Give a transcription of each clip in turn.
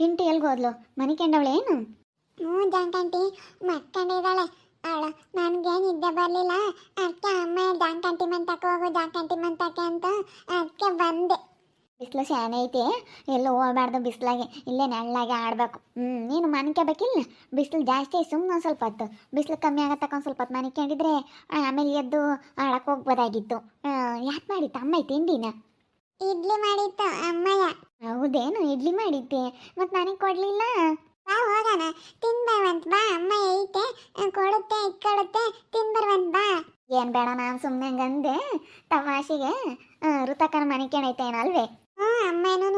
ಚಿಂಟಿ ಎಲ್ಲಿ ಹೋದ್ಲು? ಮನೆ ಕೆಂಡವಳೆ ಏನು? ಹ್ಞೂ ಜಾಂಕಂಟಿ ಮಕ್ಕಂಡಿದ್ದಾಳೆ ಅವಳು ನನಗೆ ನಿದ್ದೆ ಬರಲಿಲ್ಲ. ಅದಕ್ಕೆ ಅಮ್ಮ ಜಾಂಕಂಟಿ ಮಂತಕ್ಕೆ ಹೋಗು ಜಾಂಕಂಟಿ ಮಂತಕ್ಕೆ ಅಂತ ಅದಕ್ಕೆ ಬಂದೆ. ಬಿಸಿಲು ಶಾನೆ ಐತೆ. ಎಲ್ಲೂ ಹೋಗ್ಬಾರ್ದು ಬಿಸಿಲಾಗೆ. ಇಲ್ಲೇ ನೆಳ್ಳಾಗೆ ಆಡಬೇಕು. ಹ್ಞೂ ನೀನು ಮನ್ಕೋಬೇಕಿಲ್ಲ ಬಿಸಿಲು ಜಾಸ್ತಿ ಸುಮ್ಮನೆ ಒಂದು ಸ್ವಲ್ಪ ಹೊತ್ತು. ಬಿಸಿಲು ಕಮ್ಮಿ ಆಗತ್ತಕ್ಕ ಒಂದು ಸ್ವಲ್ಪ ಹೊತ್ತು ಮನ್ಕೊಂಡಿದ್ರೆ ಆಮೇಲೆ ಎದ್ದು ಆಡಕ್ಕೆ ಹೋಗ್ಬೋದಾಗಿತ್ತು. ಯಾಕೆ ಮಾಡಿತ್ತು? ಅಮ್ಮ ತಿಂಡಿನ? ಇಡ್ಲಿ ಮಾಡಿತ್ತು ಅಮ್ಮಯ್ಯ. ಹೌದೇನು ಇಡ್ಲಿ ಮಾಡಿದ್ದೆ. ಮತ್ತೆ ನನಗೆ ಕೊಡಲಿಲ್ಲ? ಬಾ ಹೋಗೋಣ. ತಿನ್ಬರ್ವಂತ ಬಾ ಅಮ್ಮ ಐತೆ. ಕೊಡುತ್ತೆ ಇಟ್ಕೊಡುತ್ತೆ. ತಿನ್ಬರ್ವಂತ ಬಾ. ಏನು ಬೇಡ ನಾನು ಸುಮ್ಮನೆ ಹಂಗಂದೆ. ತಮಾಷೆಗೆ ಋತಕನ ಮನೆ ಅಲ್ವೇ? ಹ್ಞೂ ಅಮ್ಮನೂ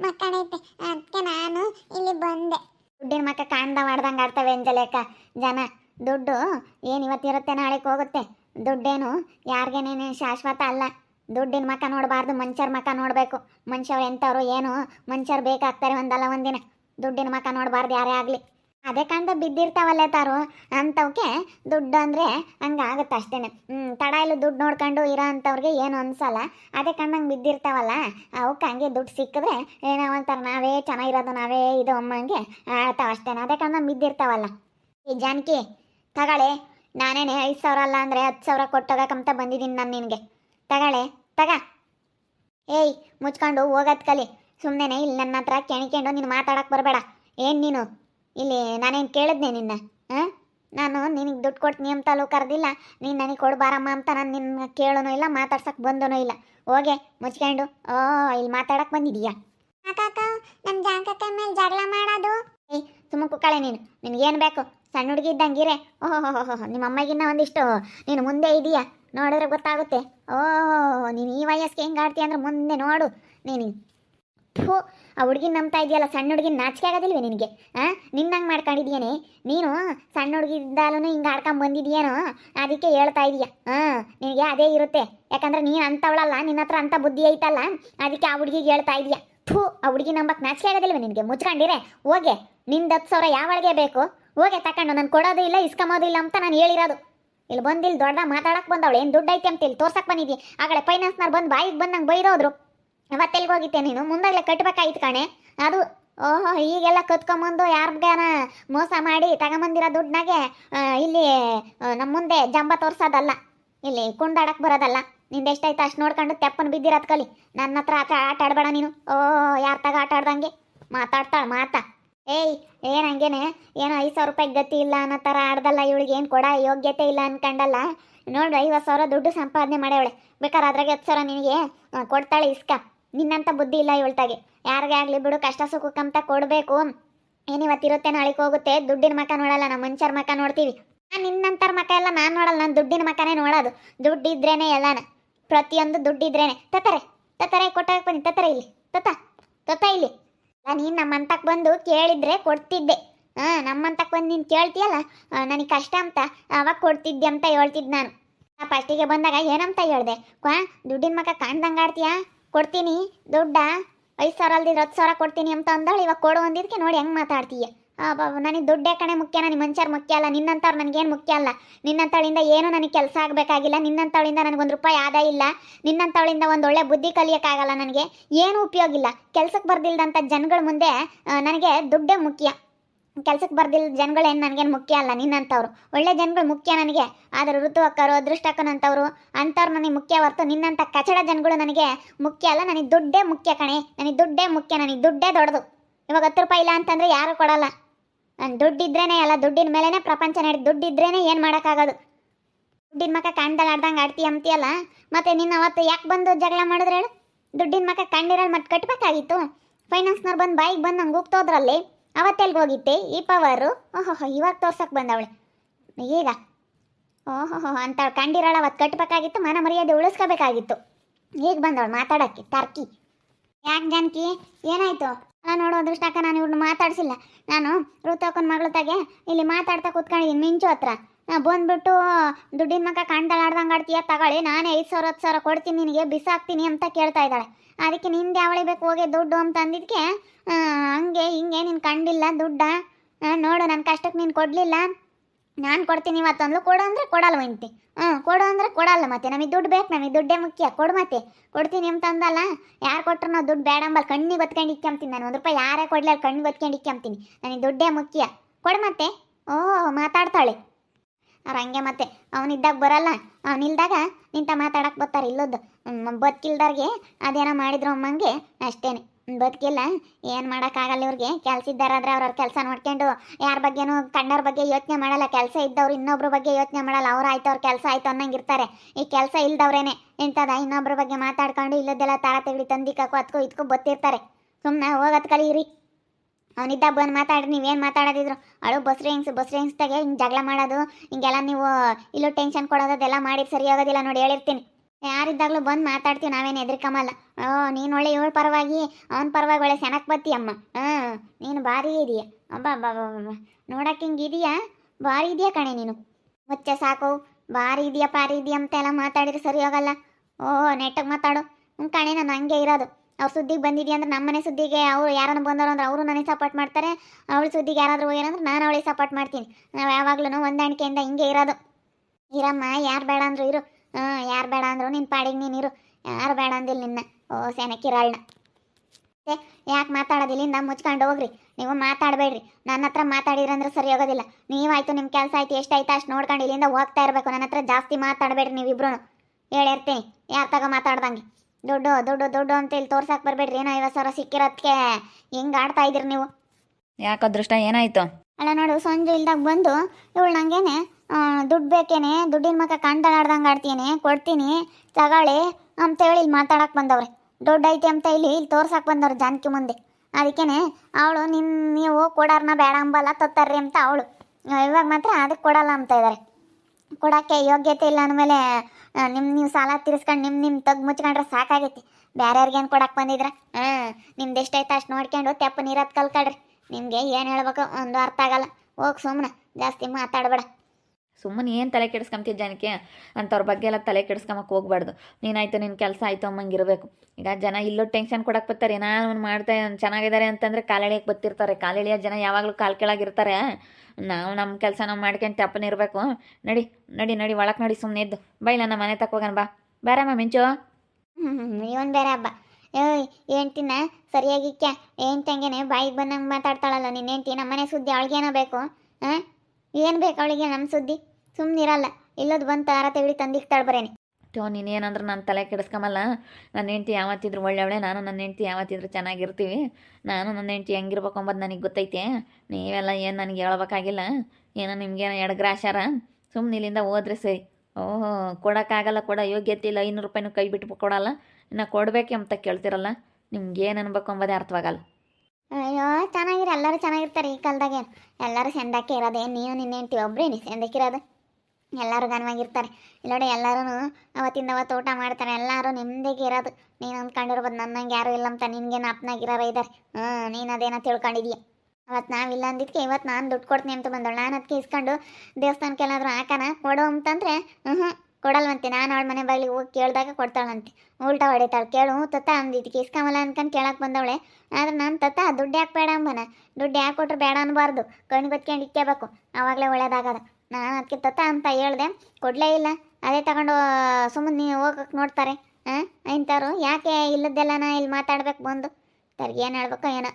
ಮಕ್ಕಳೈತೆ ಅದಕ್ಕೆ ನಾನು ಇಲ್ಲಿ ಬಂದೆ. ದುಡ್ಡಿನ ಮಕ್ಕ ಕಾಂಡ ಮಾಡ್ದಂಗೆ ಆಡ್ತವೆ ಅಂಜಲೇಕ ಜನ ದುಡ್ಡು ಏನು ಇವತ್ತಿರುತ್ತೆ ನಾಳೆಗೆ ಹೋಗುತ್ತೆ. ದುಡ್ಡೇನು ಯಾರಿಗೇನೇನು ಶಾಶ್ವತ ಅಲ್ಲ. ದುಡ್ಡಿನ ಮಖ ನೋಡಬಾರ್ದು, ಮನುಷ್ಯರ ಮಖ ನೋಡಬೇಕು. ಮನುಷ್ಯರು ಎಂಥವ್ರು ಏನು? ಮನುಷ್ಯರು ಬೇಕಾಗ್ತಾರೆ ಒಂದಲ್ಲ ಒಂದಿನ. ದುಡ್ಡಿನ ಮಖ ನೋಡಬಾರ್ದು ಯಾರೇ ಆಗಲಿ. ಅದೇ ಕಂಡ ಬಿದ್ದಿರ್ತಾವಲ್ಲೇ ತಾರು. ಅಂಥವಕ್ಕೆ ದುಡ್ಡು ಅಂದರೆ ಹಂಗಾಗುತ್ತೆ ಅಷ್ಟೇನೆ. ತಡ ಇಲ್ಲ ದುಡ್ಡು ನೋಡ್ಕೊಂಡು ಇರೋ ಅಂಥವ್ರಿಗೆ ಏನು ಅನ್ಸಲ್ಲ. ಅದೇ ಕಂಡಂಗೆ ಬಿದ್ದಿರ್ತಾವಲ್ಲ ಅವಕ್ಕೆ ಹಂಗೆ ದುಡ್ಡು ಸಿಕ್ಕಿದ್ರೆ ಏನೋ ಒಂಥರ ನಾವೇ ಚೆನ್ನಾಗಿರೋದು, ನಾವೇ ಇದು ಅಮ್ಮಂಗೆ ಆಡ್ತಾವ ಅಷ್ಟೇನೆ. ಅದೇ ಕಂಡು ಬಿದ್ದಿರ್ತಾವಲ್ಲ. ಈ ಜಾನಕಿ, ತಗೊಳ್ಳಿ. ನಾನೇನೆ ಐದು ಸಾವಿರ ಅಲ್ಲ ಅಂದರೆ ಹತ್ತು ಸಾವಿರ ಕೊಟ್ಟೋಗಕ್ಕಂತ ಬಂದಿದ್ದೀನಿ ನಾನು ನಿನಗೆ. ತಗೊಳ್ಳೆ ತಗ. ಏಯ್ ಮುಚ್ಕೊಂಡು ಹೋಗೋದ್ ಕಲಿ. ಸುಮ್ಮನೆ ಇಲ್ಲಿ ನನ್ನ ಹತ್ರ ಕೆಣಿಕೊಂಡು ನೀನು ಮಾತಾಡಕ್ಕೆ ಬರಬೇಡ. ಏನು ನೀನು? ಇಲ್ಲಿ ನಾನೇನು ಕೇಳಿದ್ನೆ ನಿನ್ನ? ಹಾಂ ನಾನು ನಿನಗೆ ದುಡ್ಡು ಕೊಟ್ಟು ನಿಯಮ ತಾಲೂ ಕರೆದಿಲ್ಲ. ನೀನು ನನಗೆ ಕೊಡಬಾರಮ್ಮ ಅಂತ ನಾನು ನಿನ್ನ ಕೇಳೋನು ಇಲ್ಲ ಮಾತಾಡ್ಸಕ್ಕೆ ಬಂದನೂ ಇಲ್ಲ. ಹೋಗೆ ಮುಚ್ಕೊಂಡು. ಓ ಇಲ್ಲಿ ಮಾತಾಡಕ್ಕೆ ಬಂದಿದೀಯಾ? ಅಕ್ಕ ನಮ್ಮ ಜಾಂಕಕ್ಕ ಮೇಲೆ ಜಗಳ ಮಾಡೋದು. ಏಯ್ ಸುಮ್ಮ ಕುಕ್ಕಳೆ ನೀನು. ನಿನಗೇನು ಬೇಕು? ಸಣ್ಣ ಹುಡುಗಿ ಇದ್ದಂಗಿರೆ. ಓಹೋ ನಿಮ್ಮ ಅಮ್ಮಗಿನ್ನ ಒಂದಿಷ್ಟು ನೀನು ಮುಂದೆ ಇದೀಯಾ? ನೋಡಿದ್ರೆ ಗೊತ್ತಾಗುತ್ತೆ. ಓಹ್ ನೀನು ಈ ವಯಸ್ಸಿಗೆ ಹೆಂಗೆ ಆಡ್ತೀಯ ಅಂದ್ರೆ ಮುಂದೆ ನೋಡು. ನೀನು ಥೂ ಆ ಹುಡುಗಿನ ನಂಬ್ತಾ ಇದೆಯಲ್ಲ ಸಣ್ಣ ಹುಡುಗಿನ ನಾಚಿಕೆ ಆಗೋದಿಲ್ವೇ ನಿನಗೆ? ಹಾಂ ನಿನ್ನಂಗೆ ಮಾಡ್ಕೊಂಡಿದ್ಯೇನೆ ನೀನು ಸಣ್ಣ ಹುಡುಗಿ ಇದ್ದಾಲೂ ಹಿಂಗೆ ಆಡ್ಕೊಂಡು ಬಂದಿದ್ಯೇನೋ ಅದಕ್ಕೆ ಹೇಳ್ತಾ ಇದೀಯ. ಹಾಂ ನಿನಗೆ ಅದೇ ಇರುತ್ತೆ. ಯಾಕಂದ್ರೆ ನೀನು ಅಂಥವಳಲ್ಲ ನಿನ್ನ ಹತ್ರ ಅಂಥ ಬುದ್ಧಿ ಐತಲ್ಲ. ಅದಕ್ಕೆ ಆ ಹುಡುಗಿಗೆ ಹೇಳ್ತಾ ಇದೀಯ. ಥೂ ಆ ಹುಡುಗಿ ನಂಬಕ್ಕೆ ನಾಚಿಕೆ ಆಗೋದಿಲ್ವ ನಿನಗೆ? ಮುಚ್ಕೊಂಡಿರೆ? ಹೋಗೆ. ನಿಂದು ಹತ್ತು ಸಾವಿರ ಯಾವಳಿಗೆ ಬೇಕು? ಹೋಗೆ, ತಕೊಂಡು. ನಾನು ಕೊಡೋದು ಇಲ್ಲ ಇಸ್ಕೊಂಬೋದು ಇಲ್ಲ ಅಂತ ನಾನು ಹೇಳಿರೋದು. ಇಲ್ಲಿ ಬಂದು ಇಲ್ಲಿ ದೊಡ್ಡ ಮಾತಾಡಕ್ಕೆ ಬಂದವಳು. ಏನು ದುಡ್ಡು ಐತೆ ಅಂತ ಇಲ್ಲಿ ತೋರ್ಸಕ್ಕೆ ಆಗಲೇ ಫೈನಾನ್ಸ್ನವ್ರು ಬಂದು ಬಾಯಿಗೆ ಬಂದಂಗೆ ಬೈದೋದ್ರು. ಅವತ್ತೆಲ್ಗೆ ಹೋಗಿದ್ದೆ ನೀನು? ಮುಂದಾಗಲೇ ಕಟ್ಟಬೇಕಾಯ್ತು ಕಣೆ. ಅದು ಓಹೋ, ಈಗೆಲ್ಲ ಕತ್ಕೊಂಬಂದು ಯಾರಿಗಾನ ಮೋಸ ಮಾಡಿ ತಗೊಂಬಂದಿರೋ ದುಡ್ಡನಾಗೆ ಇಲ್ಲಿ ನಮ್ಮ ಮುಂದೆ ಜಂಬ ತೋರ್ಸೋದಲ್ಲ. ಇಲ್ಲಿ ಕುಂಡಾಡಕ್ಕೆ ಬರೋದಲ್ಲ. ನಿಂದೆಷ್ಟಾಯ್ತು ಅಷ್ಟು ನೋಡ್ಕೊಂಡು ತೆಪ್ಪನ್ ಬಿದ್ದಿರೋದು ಕಲಿ. ನನ್ನ ಹತ್ರ ಆಟ ಆಟ ಆಡಬೇಡ ನೀನು. ಓ ಯಾರ ತಗ ಆಟ ಆಡ್ದಂಗೆ? ಮಾತಾಡ್ತಾಳೆ ಮಾತಾ. ಏಯ್, ಏನ್ ಹಂಗೇನೆ? ಏನೋ ಐದು ಸಾವಿರ ರೂಪಾಯಿ ಗತಿ ಇಲ್ಲ ಅನ್ನೋ ಥರ ಆಡ್ದಲ್ಲ ಇವಳಿಗೆ, ಏನು ಕೊಡ, ಯೋಗ್ಯತೆ ಇಲ್ಲ ಅನ್ಕಂಡಲ್ಲ? ನೋಡು ಐವತ್ತು ಸಾವಿರ ದುಡ್ಡು ಸಂಪಾದನೆ ಮಾಡೇವಳೆ ಬೇಕಾದ್ರೆ ಅದ್ರಾಗೆ ಹತ್ತು ಸಾವಿರ ನಿನಗೆ ಕೊಡ್ತಾಳೆ ಇಸ್ಕ. ನಿನ್ನಂತ ಬುದ್ಧಿ ಇಲ್ಲ ಇವಳ್ತಾಗೆ. ಯಾರಿಗೆ ಆಗಲಿ ಬಿಡು, ಕಷ್ಟ ಸುಖಕ್ಕಂತ ಕೊಡಬೇಕು. ಏನಿವತ್ತಿರುತ್ತೆ ನಾಳೆಗೆ ಹೋಗುತ್ತೆ. ದುಡ್ಡಿನ ಮಕ ನೋಡಲ್ಲ ನಮ್ಮ ಮನುಷ್ಯರ ಮಕ ನೋಡ್ತೀವಿ. ನಾನು ನಿನ್ನಂತರ ಮಕ ಎಲ್ಲ ನಾನು ನೋಡಲ್ಲ, ನಾನು ದುಡ್ಡಿನ ಮಕನೇ ನೋಡೋದು. ದುಡ್ಡು ಇದ್ರೇನೆ ಎಲ್ಲಾನ. ಪ್ರತಿಯೊಂದು ದುಡ್ಡು ಇದ್ರೇನೆ ತತ್ತರೆ ತತ್ತರೆ ಕೊಟ್ಟಾಗ ಬನ್ನಿ ತತ್ತರೆ ಇಲ್ಲಿ. ತತ್ತ ತತ್ತ ಇಲ್ಲಿ. ನೀನು ನಮ್ಮಂತಕ್ಕೆ ಬಂದು ಕೇಳಿದ್ರೆ ಕೊಡ್ತಿದ್ದೆ. ಹಾಂ ನಮ್ಮಂತಕ್ಕೆ ಬಂದು ನೀನು ಕೇಳ್ತೀಯಲ್ಲ? ನನಗೆ ಕಷ್ಟ ಅಂತ. ಅವಾಗ ಕೊಡ್ತಿದ್ದೆ ಅಂತ ಹೇಳ್ತಿದ್ದೆ ನಾನು. ಫಸ್ಟಿಗೆ ಬಂದಾಗ ಏನಂತ ಹೇಳಿದೆ? ಕ್ವಾ ದುಡ್ಡಿನ ಮಗ ಕಾಣ್ದಂಗೆ ಆಡ್ತೀಯಾ? ಕೊಡ್ತೀನಿ. ದುಡ್ಡ? ಐದು ಸಾವಿರ ಅಲ್ದಿದ್ರೆ ಹತ್ತು ಸಾವಿರ ಕೊಡ್ತೀನಿ ಅಂತ ಅಂದಳು? ಇವಾಗ ಕೊಡು ಅಂದಿದ್ದಕ್ಕೆ ನೋಡಿ ಹೆಂಗೆ ಮಾತಾಡ್ತೀಯ. ನನಗೆ ದುಡ್ಡೇ ಕಣೆ ಮುಖ್ಯ ನನಗೆ ಮನುಷ್ಯರು ಮುಖ್ಯ ಅಲ್ಲ, ನಿನ್ನಂಥವ್ರು ನನಗೇನು ಮುಖ್ಯ ಅಲ್ಲ. ನಿನ್ನಂಥವಳಿಂದ ಏನು ನನಗೆ ಕೆಲಸ ಆಗಬೇಕಾಗಿಲ್ಲ, ನಿನ್ನಂಥವಳಿಂದ ನನಗೊಂದು ರೂಪಾಯಿ ಆದಾಯ ಇಲ್ಲ, ನಿನ್ನಂಥವಳಿಂದ ಒಂದು ಒಳ್ಳೆ ಬುದ್ಧಿ ಕಲಿಯೋಕ್ಕಾಗಲ್ಲ ನನಗೆ, ಏನು ಉಪಯೋಗ ಇಲ್ಲ. ಕೆಲಸಕ್ಕೆ ಬರ್ದಿಲ್ದಂಥ ಜನಗಳ ಮುಂದೆ ನನಗೆ ದುಡ್ಡೇ ಮುಖ್ಯ. ಕೆಲಸಕ್ಕೆ ಬರ್ದಿಲ್ಲ ಜನಗಳೇನು ನನಗೇನು ಮುಖ್ಯ ಅಲ್ಲ, ನಿನ್ನಂಥವ್ರು. ಒಳ್ಳೆ ಜನಗಳು ಮುಖ್ಯ ನನಗೆ, ಆದರೆ ಋತು ಅಕ್ಕರು ಅದೃಷ್ಟಕ್ಕನಂಥವ್ರು, ಅಂಥವ್ರು ನನಗೆ ಮುಖ್ಯ ಹೊರ್ತು ನಿನ್ನಂಥ ಕಚಡ ಜನಗಳು ನನಗೆ ಮುಖ್ಯ ಅಲ್ಲ, ನನಗೆ ದುಡ್ಡೇ ಮುಖ್ಯ ಕಣೆ, ನನಗೆ ದುಡ್ಡೇ ಮುಖ್ಯ, ನನಗೆ ದುಡ್ಡೇ ದೊಡ್ಡದು. ಇವಾಗ ಹತ್ತು ರೂಪಾಯಿ ಇಲ್ಲ ಅಂತಂದರೆ ಯಾರು ಕೊಡಲ್ಲ. ನಾನು ದುಡ್ಡಿದ್ರೇನೆ ಅಲ್ಲ, ದುಡ್ಡಿನ ಮೇಲೇ ಪ್ರಪಂಚ ನಡಿ ದುಡ್ಡಿದ್ರೇನೆ ಏನು ಮಾಡೋಕ್ಕಾಗೋದು? ದುಡ್ಡಿನ ಮಕ್ಕ ಆಡ್ದಂಗೆ ಆಡ್ತಿ ಅಂತೀಯಲ್ಲ ಮತ್ತೆ ನಿನ್ನ ಅವತ್ತು ಯಾಕೆ ಬಂದು ಜಗಳ ಮಾಡಿದ್ರೆ ಹೇಳು? ದುಡ್ಡಿನ ಮಕ್ಕ ಕಂಡಿರೋಳು ಮತ್ತೆ ಕಟ್ಟಬೇಕಾಗಿತ್ತು ಫೈನಾನ್ಸ್ನವ್ರು ಬಂದು ಬಾಯಿಗೆ ಬಂದು ನಂಗೆ ಹೋಗ್ತೋದ್ರಲ್ಲಿ. ಅವತ್ತೆಲ್ಗೆ ಹೋಗಿತ್ತೆ ಈ ಪವರು? ಓಹೋ ಇವಾಗ ತೋರ್ಸಕ್ಕೆ ಬಂದವಳೆ. ಈಗ? ಓಹೋ ಅಂತ ಕಂಡಿರೋಳು ಅವತ್ತು ಕಟ್ಟಬೇಕಾಗಿತ್ತು ಮನ ಮರ್ಯಾದೆ ಉಳಿಸ್ಕೋಬೇಕಾಗಿತ್ತು. ಈಗ ಬಂದವಳು ಮಾತಾಡೋಕ್ಕೆ, ತರ್ಕಿ. ಯಾಕೆ ಜಾನಕಿ? ಏನಾಯ್ತು? ನಾನು ನೋಡೋ, ಅದೃಷ್ಟಕ್ಕ ನಾನು ಇವ್ರನ್ನ ಮಾತಾಡಿಸಿಲ್ಲ. ನಾನು ಋತುಕನ ಮಗಳ ತಾಗೆ ಇಲ್ಲಿ ಮಾತಾಡ್ತಾ ಕೂತ್ಕೊಂಡಿದ್ದೀನಿ ಮಿಂಚು ಹತ್ರ. ಬಂದ್ಬಿಟ್ಟು ದುಡ್ಡಿನ ಮಕ್ಕ ಕಾಣ್ದಾಳಾಡ್ದಂಗೆ ಆಡ್ತೀಯ, ತಗೊಳ್ಳಿ. ನಾನೇ ಐದು ಸಾವಿರ, ಹತ್ತು ಸಾವಿರ ಕೊಡ್ತೀನಿ, ನಿನಗೆ ಬಿಸಾಕ್ತೀನಿ ಅಂತ ಕೇಳ್ತಾ ಇದ್ದಾಳೆ. ಅದಕ್ಕೆ ನಿಂದು ಯಾವಳಿ ಬೇಕು, ಹೋಗಿ ದುಡ್ಡು ಅಂತ ಅಂದಿದ್ದಕ್ಕೆ ಹಂಗೆ ಹಿಂಗೆ, ನೀನು ಕಂಡಿಲ್ಲ ದುಡ್ಡ? ನೋಡು ನನ್ನ ಕಷ್ಟಕ್ಕೆ ನೀನು ಕೊಡಲಿಲ್ಲ? ನಾನು ಕೊಡ್ತೀನಿ ಇವತ್ತೊಂದ್ಲು ಕೊಡು ಅಂದರೆ ಕೊಡಲ್ಲ ಇಂತಿ ಹ್ಞೂ, ಕೊಡು ಅಂದರೆ ಕೊಡಲ್ಲ ಮತ್ತೆ. ನಮಗೆ ದುಡ್ಡು ಬೇಕು, ನಮಗೆ ದುಡ್ಡೇ ಮುಖ್ಯ. ಕೊಡು ಮತ್ತೆ. ಕೊಡ್ತೀನಿ ಅಂತ ಅಂದಲ್ಲ, ಯಾರು ಕೊಟ್ಟರು ನಾವು ದುಡ್ಡು ಬೇಡ ಅಂಬಲ್ಲ ಕಣ್ಣಿಗೆ ಬತ್ಕೊಂಡು ಇಕ್ಕೊಂತೀನಿ ನಾನು. ಒಂದು ರೂಪಾಯಿ ಯಾರೇ ಕೊಡಲಿ ಅಲ್ಲಿ ಕಣ್ಣಿಗೆ ಬತ್ಕೊಂಡು ಇಕ್ಕೊಂತೀನಿ ನನಗೆ ದುಡ್ಡೇ ಮುಖ್ಯ. ಕೊಡು ಮತ್ತೆ. ಓ, ಮಾತಾಡ್ತಾಳೆ. ಅವ್ರು ಹಂಗೆ ಮತ್ತೆ ಅವನಿದ್ದಾಗ ಬರಲ್ಲ. ಅವನಿಲ್ದಾಗ ನಿಂತ ಮಾತಾಡಕ್ಕೆ ಬರ್ತಾರೆ ಇಲ್ಲದ್ದು ಬದುಕಿಲ್ದವ್ರಿಗೆ ಅದೇನೋ ಮಾಡಿದ್ರು ಅಮ್ಮಂಗೆ ಅಷ್ಟೇನೆ. ಬದುಕಿಲ್ಲ, ಏನು ಮಾಡೋಕ್ಕಾಗಲ್ಲ ಇವ್ರಿಗೆ. ಕೆಲಸ ಇದ್ದಾರಾದ್ರೆ ಅವ್ರವ್ರ ಕೆಲಸ ನೋಡ್ಕೊಂಡು, ಯಾರ ಬಗ್ಗೆನೂ ಕಣ್ಣರ ಬಗ್ಗೆ ಯೋಚನೆ ಮಾಡಲ್ಲ. ಕೆಲಸ ಇದ್ದವ್ರು ಇನ್ನೊಬ್ರ ಬಗ್ಗೆ ಯೋಚನೆ ಮಾಡಲ್ಲ. ಅವ್ರು ಆಯ್ತು, ಅವ್ರ ಕೆಲಸ ಆಯ್ತು ಅನ್ನಂಗೆ ಇರ್ತಾರೆ ಈ ಕೆಲಸ ಇಲ್ದವ್ರೇನೆ. ಎಂತದ ಇನ್ನೊಬ್ರ ಬಗ್ಗೆ ಮಾತಾಡ್ಕೊಂಡು ಇಲ್ಲದೆಲ್ಲ ತಾರ ತೆಗಡಿ ತಂದಿಕ್ಕೋ ಅದಕ್ಕೂ ಇದಕ್ಕೂ ಬತ್ತಿರ್ತಾರೆ. ಸುಮ್ಮನೆ ಹೋಗೋದು ಕಲೀರಿ ಅವನಿದ್ದ ಬಂದು ಮಾತಾಡ್ರಿ ನೀವೇನು ಮಾತಾಡೋದಿದ್ರು. ಅಳು ಬಸ್ರಿ ಹೆಂಗ್ಸ್, ಬಸ್ರಿ ಹೆಂಗ್ಸ್ದಾಗೆ ಹಿಂಗೆ ಜಗಳ ಮಾಡೋದು, ಹಿಂಗೆಲ್ಲ ನೀವು ಇಲ್ಲೂ ಟೆನ್ಷನ್ ಕೊಡೋದು ಅದೆಲ್ಲ ಮಾಡಿ ಸರಿ ಆಗೋದಿಲ್ಲ ನೋಡಿ ಹೇಳಿರ್ತೀನಿ. ಯಾರಿದ್ದಾಗಲೂ ಬಂದು ಮಾತಾಡ್ತೀವಿ, ನಾವೇನು ಹೆದ್ರಿಕಮಲ್ಲ ಓ, ನೀನು ಒಳ್ಳೆ ಇವಳ ಪರವಾಗಿ, ಅವನ ಪರವಾಗಿ ಒಳ್ಳೆ ಸೆನಕ್ ಬತ್ತಿ ಅಮ್ಮ. ಹಾಂ, ನೀನು ಭಾರಿ ಇದೆಯಾ. ಅಬ್ಬ ಅಬ್ಬ ನೋಡಕ್ಕೆ ಹಿಂಗೆ ಇದೆಯಾ? ಭಾರಿ ಇದೆಯಾ ಕಣೆ ನೀನು. ಮುಚ್ಚ ಸಾಕು. ಭಾರಿ ಇದೆಯಾ, ಪಾರಿ ಇದೆಯಾ ಅಂತ ಎಲ್ಲ ಮಾತಾಡಿದ್ರೆ ಸರಿ ಹೋಗಲ್ಲ. ಓ, ನೆಟ್ಟಗೆ ಮಾತಾಡು. ಹ್ಞೂ ಕಣೆ, ನಾನು ಹಂಗೆ ಇರೋದು. ಅವ್ರ ಸುದ್ದಿಗೆ ಬಂದಿದ್ಯಾ ಅಂದ್ರೆ ನಮ್ಮನೆ ಸುದ್ದಿಗೆ ಅವ್ರು ಯಾರನ್ನ ಬಂದವರು ಅಂದ್ರೆ ಅವರು ನನಗೆ ಸಪೋರ್ಟ್ ಮಾಡ್ತಾರೆ. ಅವಳ ಸುದ್ದಿಗೆ ಯಾರಾದರೂ ಹೋಗ್ಯಾರಂದ್ರೆ ನಾನು ಅವಳಿಗೆ ಸಪೋರ್ಟ್ ಮಾಡ್ತೀನಿ. ನಾವು ಯಾವಾಗ್ಲೂ ಹೊಂದಾಣಿಕೆಯಿಂದ ಹಿಂಗೆ ಇರೋದು. ಇರಮ್ಮ, ಯಾರು ಬೇಡ ಅಂದ್ರು ಇರು. ಹಾಂ ಯಾರು ಬೇಡ ಅಂದ್ರು ನಿನ್ನ ಪಾಡಿಗೆ ನೀನು ಇರು. ಯಾರು ಬೇಡ ಅಂದಿಲ್ಲ ನಿನ್ನ ಓ ಸೆನಕ್ಕಿರಾಳ್ನ ಯಾಕೆ ಮಾತಾಡೋದಿಲ್ಲ? ಇಂದ ಮುಚ್ಕೊಂಡು ಹೋಗ್ರಿ. ನೀವು ಮಾತಾಡಬೇಡ್ರಿ. ನನ್ನ ಹತ್ರ ಮಾತಾಡಿದ್ರಂದ್ರೆ ಸರಿ ಹೋಗೋದಿಲ್ಲ. ನೀವಾಯ್ತು ನಿಮ್ಮ ಕೆಲಸ ಆಯ್ತು ಎಷ್ಟಾಯ್ತು ಅಷ್ಟು ನೋಡ್ಕೊಂಡು ಇಲ್ಲಿಂದ ಹೋಗ್ತಾ ಇರಬೇಕು. ನನ್ನ ಹತ್ರ ಜಾಸ್ತಿ ಮಾತಾಡಬೇಡ್ರಿ ನೀವಿಬ್ರು ಹೇಳಿರ್ತೀನಿ ಯಾರು ತಗೋ ಮಾತಾಡ್ದಂಗೆ? ದುಡ್ಡು ದುಡ್ಡು ದುಡ್ಡು ಅಂತ ಇಲ್ಲಿ ತೋರ್ಸಕ್ಕೆ ಬರಬೇಡ್ರಿ. ಏನೋ ಐವತ್ತು ಸಾವಿರ ಸಿಕ್ಕಿರೋದಕ್ಕೆ ಹಿಂಗೆ ಆಡ್ತಾ ಇದ್ದೀರಿ ನೀವು. ಯಾಕೆ ಅದೃಷ್ಟ ಏನಾಯ್ತು? ಅಲ್ಲ ನೋಡು ಸಂಜೆ ಇಲ್ದಾಗ ಬಂದು ಇವಳು ನಂಗೇನೆ ದುಡ್ಡು ಬೇಕೇನೆ, ದುಡ್ಡಿನ ಮಕ್ಕ ಕಂಡಾಡ್ದಂಗೆ ಆಡ್ತೀನಿ ಕೊಡ್ತೀನಿ, ತಗೊಳ್ಳಿ ಅಂತೇಳಿ ಇಲ್ಲಿ ಮಾತಾಡಕ್ಕೆ ಬಂದವ್ರೆ. ದೊಡ್ಡ ಐತೆ ಅಂತ ಇಲ್ಲಿ ಇಲ್ಲಿ ತೋರ್ಸಕ್ಕೆ ಬಂದವ್ರು ಜಾನಕಿ ಮುಂದೆ. ಅದಕ್ಕೇನೆ ಅವಳು ನಿಮ್ಮ ನೀವು ಕೊಡೋರ್ನ ಬೇಡ ಅಂಬಲ್ಲ ತತ್ತಾರ್ರಿ ಅಂತ ಅವಳು. ಇವಾಗ ಮಾತ್ರ ಅದಕ್ಕೆ ಕೊಡಲ್ಲ ಅಂತ ಇದ್ದಾರೆ ಕೊಡೋಕ್ಕೆ ಯೋಗ್ಯತೆ ಇಲ್ಲ ಅಂದಮೇಲೆ ನಿಮ್ಮ ನೀವು ಸಾಲ ತೀರಿಸ್ಕೊಂಡು ನಿಮ್ಮ ನಿಮ್ಮ ತಗ್ ಮುಚ್ಕೊಂಡ್ರೆ ಸಾಕಾಗೈತಿ. ಬೇರೆಯವ್ರಿಗೇನು ಕೊಡಕ್ಕೆ ಬಂದಿದ್ರ? ಹಾಂ ನಿಮ್ದು ಎಷ್ಟೈತೆ ಅಷ್ಟು ನೋಡ್ಕೊಂಡು ತೆಪ್ಪ ನೀರತ್ ಕಲ್ಕಡ್ರಿ. ನಿಮಗೆ ಏನು ಹೇಳ್ಬೇಕು, ಒಂದು ಅರ್ಥ ಆಗಲ್ಲ. ಹೋಗಿ ಸುಮ್ಮನೆ ಜಾಸ್ತಿ ಮಾತಾಡಬೇಡ. ಸುಮ್ಮನೆ ಏನು ತಲೆ ಕೆಡಿಸ್ಕೊಂತೀಯ ಜನಕ್ಕೆ ಅಂಥವ್ರ ಬಗ್ಗೆ ಎಲ್ಲ ತಲೆ ಕೆಡಿಸ್ಕೊಂಬಕ್ಕೆ ಹೋಗ್ಬಾರ್ದು. ನೀನಾಯ್ತು ನಿನ್ನ ಕೆಲಸ ಆಯಿತು, ಅಮ್ಮಂಗೆ ಇರಬೇಕು. ಈಗ ಜನ ಇಲ್ಲೋ ಟೆನ್ಷನ್ ಕೊಡಕ್ಕೆ ಬರ್ತಾರೆ, ಏನೋ ಅವ್ನು ಮಾಡ್ತಾ ಚೆನ್ನಾಗಿದ್ದಾರೆ ಅಂತಂದರೆ ಕಾಲೆಳಿಯಕ್ಕೆ ಬತ್ತಿರ್ತಾರೆ ಕಾಲೆಳಿಯ ಜನ ಯಾವಾಗಲೂ ಕಾಲು ಕೆಳಗಿರ್ತಾರೆ ನಾವು ನಮ್ಮ ಕೆಲಸ ನಾವು ಮಾಡ್ಕೊಂಡು ತಪ್ಪನೇ ಇರಬೇಕು. ನಡಿ ನಡಿ ನಡಿ ಒಳಗೆ ನಡಿ ಸುಮ್ಮನೆ ಇದ್ದು ಬೈಲ ನಮ್ಮ ಮನೆ ತಕ್ಕ ಬಾ ಬಾ. ಅಮ್ಮ ಮಿಂಚು. ಹ್ಞೂ ಇವನು ಬೇರೆ ಹಬ್ಬ. ಏಯ್, ಹೆಂಡ್ತಿನ ಸರಿಯಾಗಿ ಕ್ಯಾ? ಹೆಂಡ್ತಂಗೆನೆ ಬಾಯಿಗೆ ಬಂದಂಗೆ ಮಾತಾಡ್ತಾಳಲ್ಲ ನಿನ್ನ ಹೆಂಡ್ತಿ ನಮ್ಮನೆ ಸುದ್ದಿ ಅವಳಿಗೇನೋ ಬೇಕು? ಹಾಂ? ಏನು ಬೇಕು ಅವಳಿಗೆ ನಮ್ಮ ಸುದ್ದಿ? ಸುಮ್ಮನಿರಲ್ಲ ಇಲ್ಲದ ಬಂದು ಆರ ತೆಗಡಿ ತಂದಿಕ್ತಾಳೆ ಬರೇನೆ. ಟೋ ನೀನೇನಂದ್ರೆ ನನ್ನ ತಲೆ ಕೆಡಿಸ್ಕೊಂಬಲ್ಲ ನನ್ನ ಹೆಂಡ್ತಿ ಯಾವತ್ತಿದ್ರು ಒಳ್ಳೆವಳೆ ನಾನು ನನ್ನ ಹೆಂಡ್ತಿ ಯಾವತ್ತಿದ್ರು ಚೆನ್ನಾಗಿರ್ತೀವಿ. ನಾನು ನನ್ನ ಹೆಂಡ್ತಿ ಹೆಂಗಿರ್ಬೇಕು ಅಂಬದು ನನಗೆ ಗೊತ್ತೈತೆ. ನೀವೆಲ್ಲ ಏನು ನನಗೆ ಹೇಳ್ಬೇಕಾಗಿಲ್ಲ. ಏನೋ ನಿಮ್ಗೇನೋ ಎಡಗ್ರಾಶಾರ ಸುಮ್ಮನೆ ಇಲ್ಲಿಂದ ಹೋದ್ರೆ ಸರಿ. ಓಹೋ ಕೊಡೋಕ್ಕಾಗಲ್ಲ ಕೊಡೋ ಯೋಗ್ಯತೆ ಇಲ್ಲ ಐನೂರು ರೂಪಾಯಿನೂ ಕೈ ಬಿಟ್ಟು ಕೊಡಲ್ಲ. ಇನ್ನು ಕೊಡಬೇಕೆ ಅಂತ ಕೇಳ್ತಿರಲ್ಲ. ನಿಮ್ಗೆ ಏನು ಅನ್ಬೇಕು ಅಂಬೋದೇ ಅರ್ಥವಾಗಲ್ಲ. ಅಯ್ಯೋ ಚೆನ್ನಾಗಿರ ಎಲ್ಲರೂ ಚೆನ್ನಾಗಿರ್ತಾರೆ ಈ ಕಾಲದಾಗೇನು ಎಲ್ಲರೂ ಚಂದಕ್ಕೆ ಇರೋದೇನು ನೀವು ನಿನ್ನ ಹೆಂಡ್ತಿ ಒಬ್ಬರೇನಿ ಚಂದಕ್ಕಿರೋದು ಎಲ್ಲರೂ ಘನವಾಗಿರ್ತಾರೆ. ಇಲ್ಲೋಡಿ ಎಲ್ಲರೂ ಅವತ್ತಿಂದ ಅವತ್ತು ಊಟ ಮಾಡ್ತಾರೆ. ಎಲ್ಲರೂ ನಿಮ್ಮದಿಗೆ ಇರೋದು. ನೀನು ಅಂದ್ಕೊಂಡಿರ್ಬೋದು, ನನ್ನಂಗೆ ಯಾರೂ ಇಲ್ಲ ಅಂತ ನಿನಗೇನು ಅಪ್ಪನಾಗಿರೋರು ಇದ್ದಾರೆ. ಹ್ಞೂ, ನೀನು ಅದೇನೋ ತಿಳ್ಕೊಂಡಿದೀಯ ಅವತ್ತು ನಾವಿಲ್ಲ ಅಂದಿದ್ದಕ್ಕೆ ಇವತ್ತು ನಾನು ದುಡ್ಡು ಕೊಡ್ತೀನಿ ಅಂತ ಬಂದಳು. ನಾನು ಅದಕ್ಕೆ ಇಸ್ಕೊಂಡು ದೇವಸ್ಥಾನಕ್ಕೆಲ್ಲಾದ್ರೂ ಹಾಕೋಣ ಕೊಡು ಅಂತಂದರೆ, ಹ್ಞೂ, ಕೊಡಲ್ವಂತೆ. ನಾನು ಅವಳ ಮನೆ ಬಾಗಿಲಿಗೆ ಹೋಗಿ ಕೇಳಿದಾಗ ಕೊಡ್ತಾಳಂತೆ. ಉಲ್ಟಾ ಹೊಡಿತಾಳೆ. ಕೇಳು ಹ್ಞೂ ತತ್ತ ಅಂದಿದ್ದಕ್ಕೆ ಇಸ್ಕೊಂಬಲ್ಲ ಅನ್ಕೊಂಡು ಕೇಳಕ್ಕೆ ಬಂದವಳೆ. ಆದ್ರೆ ನಾನು ತತ್ತ ದುಡ್ಡು ಯಾಕೆ ಬೇಡ ಅಂಬನ? ದುಡ್ಡು ಯಾಕೆ ಕೊಟ್ರು ಬೇಡ ಅನ್ಬಾರ್ದು. ಕಣ್ಣು ಬತ್ಕೊಂಡು ಇಕ್ಕೇಬೇಕು. ಆವಾಗಲೇ ಒಳ್ಳೇದಾಗದ. ನಾನು ಅದಕ್ಕೆ ತತ್ತ ಅಂತ ಹೇಳ್ದೆ. ಕೊಡಲೇ ಇಲ್ಲ. ಅದೇ ತಗೊಂಡು ಸುಮ್ಮನೆ ಹೋಗಕ್ಕೆ ನೋಡ್ತಾರೆ. ಹಾಂ ಇಂಥವ್ರು. ಯಾಕೆ ಇಲ್ಲದ್ದೆಲ್ಲನ ಇಲ್ಲಿ ಮಾತಾಡ್ಬೇಕು ಬಂದು? ಏನು ಹೇಳ್ಬೇಕು ಏನೋ.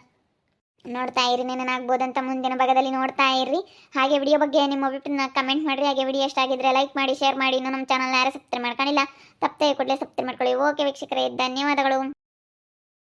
ನೋಡ್ತಾ ಇರಿ, ನೆನನಾಗ್ಬೋದಂತ ಮುಂದಿನ ಭಾಗದಲ್ಲಿ ನೋಡ್ತಾ ಇರ್ರಿ. ಹಾಗೆ ವಿಡಿಯೋ ಬಗ್ಗೆ ನಿಮ್ಮ ಅಭಿಪ್ರಾಯ ಕಮೆಂಟ್ ಮಾಡಿರಿ. ಹಾಗೆ ವಿಡಿಯೋ ಇಷ್ಟ ಆಗಿದ್ರೆ ಲೈಕ್ ಮಾಡಿ ಶೇರ್ ಮಾಡಿ. ಇನ್ನೂ ನಮ್ಮ ಚಾನಲ್ನ ಯಾರು ಸಬ್ಸ್ಕ್ರೈಬ್ ಮಾಡ್ಕೊಂಡಿಲ್ಲ, ತಪ್ಪದೆ ಕೊಡಲೇ ಸಬ್ಸ್ಕ್ರೈಬ್ ಮಾಡ್ಕೊಳ್ಳಿ. ಓಕೆ ವೀಕ್ಷಕರೇ, ಧನ್ಯವಾದಗಳು.